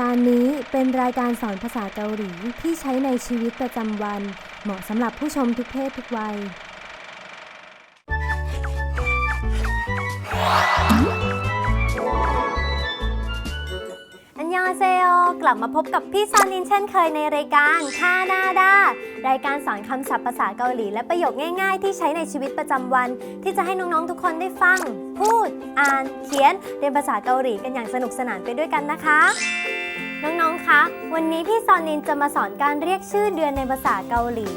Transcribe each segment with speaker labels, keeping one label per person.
Speaker 1: การนี้เป็นรายการสอนภาษาเกาหลีที่ใช้ในชีวิตประจำวัน เหมาะสำหรับผู้ชมทุกเพศทุกวัย
Speaker 2: อันยองเซโอกลับมาพบกับพี่ซอนินเช่นเคยในรายการคานาดารายการสอนคำศัพท์ภาษาเกาหลี และประโยคง่ายๆ ที่ใช้ในชีวิตประจำวัน ที่จะให้น้องๆทุกคนได้ฟัง พูด อ่าน เขียน เรียนภาษาเกาหลีกันอย่างสนุกสนานไปด้วยกันนะคะ น้อง ๆ คะ วันนี้พี่ซอนินจะมาสอนการเรียกชื่อเดือนในภาษาเกาหลี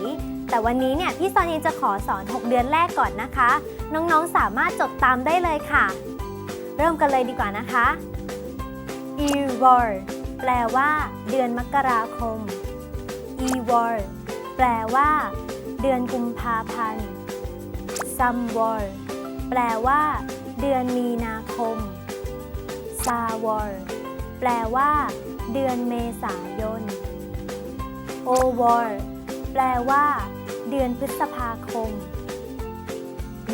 Speaker 2: แต่วันนี้เนี่ยพี่ซอนินจะขอสอน 6 เดือนแรกก่อนนะคะ น้องๆ สามารถจดตามได้เลยค่ะ เริ่มกันเลยดีกว่านะคะ e w a r แปลว่า เดือนมกราคม e w a r แปลว่า เดือนกุมภาพันธ์ s u m w a r แปลว่า เดือนมีนาคม s a w a r แปลว่า เดือนเมษายน o w a r แปลว่า เดือนพฤษภาคม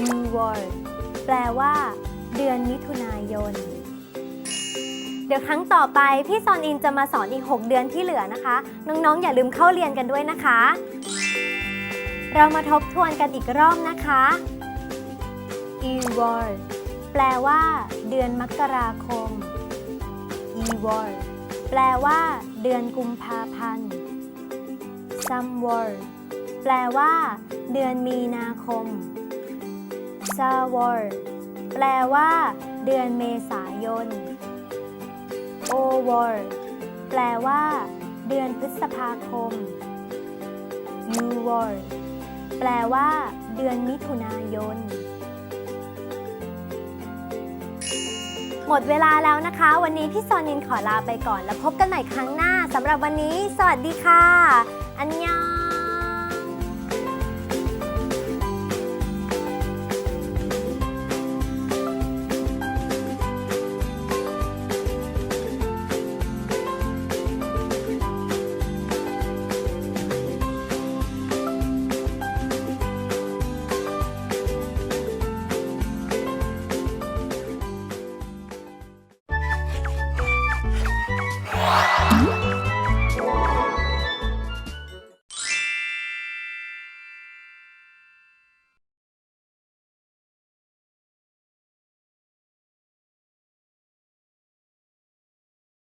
Speaker 2: u w a r แปลว่า เดือนมิถุนายน เดี๋ยวครั้งต่อไป พี่ซอนอินจะมาสอนอีก 6 เดือนที่เหลือนะคะ น้อง ๆ อย่าลืมเข้าเรียนกันด้วยนะคะ เรามาทบทวนกันอีกรอบนะคะ e w a r แปลว่า เดือนมกราคม e w a r แปลว่า เดือนกุมภาพันธ์ s u m w a r แปลว่า เดือนมีนาคม s a w a r แปลว่า เดือนเมษายน o w a r แปลว่า เดือนพฤษภาคม u w a r แปลว่า เดือนมิถุนายน หมดเวลาแล้วนะคะ วันนี้พี่ซอนินขอลาไปก่อน แล้วพบกันใหม่ครั้งหน้าสำหรับวันนี้ สวัสดีค่ะ อันยอง